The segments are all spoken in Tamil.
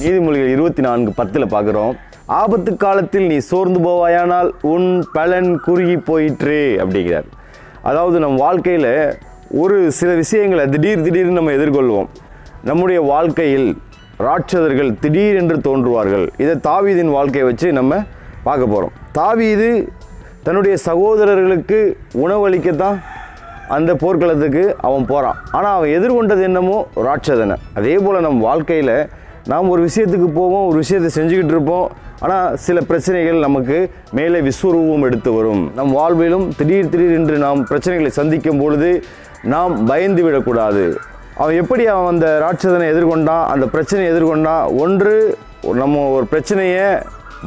நீதிமொழிகள் இருபத்தி நான்கு பத்தில் பார்க்குறோம் ஆபத்து காலத்தில் நீ சோர்ந்து போவாயானால் உன் பலன் குறுகி போயிற்று அப்படிங்கிறார். அதாவது நம் வாழ்க்கையில் ஒரு சில விஷயங்களை திடீர் திடீர்னு நம்ம எதிர்கொள்வோம். நம்முடைய வாழ்க்கையில் ராட்சதர்கள் திடீரென்று தோன்றுவார்கள். இதை தாவீதின் வாழ்க்கையை வச்சு நம்ம பார்க்க போகிறோம் தாவீது தன்னுடைய சகோதரர்களுக்கு உணவளிக்கத்தான் அந்த போர்க்களத்துக்கு அவன் போகிறான் ஆனால் அவன் எதிர்கொண்டது என்னமோ ராட்சதனை. அதே போல் நம் வாழ்க்கையில் நாம் ஒரு விஷயத்துக்கு போவோம் ஒரு விஷயத்தை செஞ்சுக்கிட்டு இருப்போம். ஆனால் சில பிரச்சனைகள் நமக்கு மேலே விஸ்வரூபம் எடுத்து வரும். நம் வாழ்விலும் திடீர் திடீர் என்று நாம் பிரச்சனைகளை சந்திக்கும் பொழுது நாம் பயந்து விடக்கூடாது. அவன் எப்படி அவன் அந்த ராட்சதனை எதிர்கொண்டான் அந்த பிரச்சனையை எதிர்கொண்டான்? ஒன்று நம்ம ஒரு பிரச்சனையை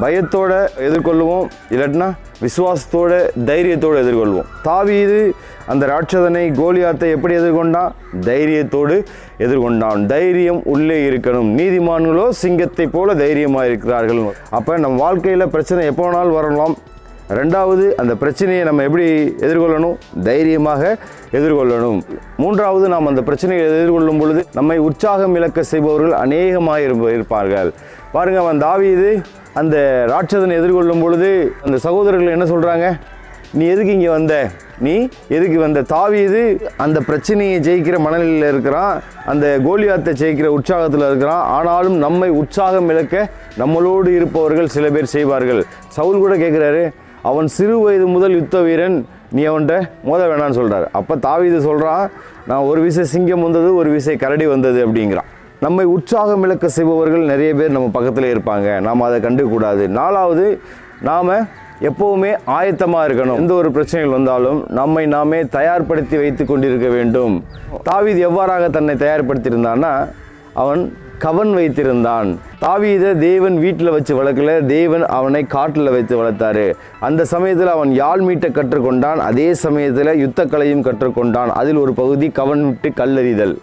பயத்தோட எதிர்கொள்ளுவோம் இல்லாட்டினா விசுவாசத்தோட தைரியத்தோடு எதிர்கொள்வோம். தாவீது அந்த ராட்சதனை கோலியாத்தை எப்படி எதிர்கொண்டான்? தைரியத்தோடு எதிர்கொண்டான். தைரியம் உள்ளே இருக்கணும். நீதிமான்களோ சிங்கத்தை போல தைரியமாக இருக்கிறார்கள் அப்போ நம் வாழ்க்கையில் பிரச்சனை எப்போ வேணாலும் வரலாம். ரெண்டாவது அந்த பிரச்சனையை நம்ம எப்படி எதிர்கொள்ளணும்? தைரியமாக எதிர்கொள்ளணும். மூன்றாவது நாம் அந்த பிரச்சனையை எதிர்கொள்ளும் பொழுது நம்மை உற்சாகம் இழக்க செய்பவர்கள் அநேகமாக இருப்ப- இருப்பார்கள். பாருங்க அவன் தாவீது அந்த ராட்சதனை எதிர்கொள்ளும் பொழுது அந்த சகோதரர்கள் என்ன சொல்கிறாங்க நீ எதுக்கு இங்கே வந்த? நீ எதுக்கு வந்த? தாவீது அந்த பிரச்சனையை ஜெயிக்கிற மனநிலையில் இருக்கிறான். அந்த கோலியாத்தை ஜெயிக்கிற உற்சாகத்தில் இருக்கிறான். ஆனாலும் நம்மை உற்சாகம் இழக்க நம்மளோடு இருப்பவர்கள் சில பேர் செய்வார்கள். சவுல் கூட கேட்குறாரு அவன் சிறு வயது முதல் யுத்த வீரன் நீ அவன்கிட்ட மோத வேணான்னு சொல்கிறார் அப்போ தாவீது சொல்கிறான் நான் ஒரு விசை சிங்கம் வந்தது ஒரு விசை கரடி வந்தது அப்படிங்கிறான். நம்மை உற்சாகம் இழக்க செய்பவர்கள் நிறைய பேர் நம்ம பக்கத்தில் இருப்பாங்க. நாம் அதை கண்டுக்கூடாது நாலாவது நாம் எப்போவுமே ஆயத்தமாக இருக்கணும். எந்த ஒரு பிரச்சனைகள் வந்தாலும் நம்மை நாமே தயார்படுத்தி வைத்து கொண்டிருக்க வேண்டும். தாவீது எவ்வாறாக தன்னை தயார்படுத்தியிருந்தான்னா அவன் கவன் வைத்திருந்தான். தாவீத தேவன் வீட்டில் வச்சு வளர்க்கல தேவன் அவனை காட்டில் வைத்து வளர்த்தாரு. அந்த சமயத்தில் அவன் யாழ் மீட்ட கற்றுக்கொண்டான் அதே சமயத்தில் யுத்தக்கலையும் கற்றுக்கொண்டான். அதில் ஒரு பகுதி கவன் விட்டு கல்லறிதல்.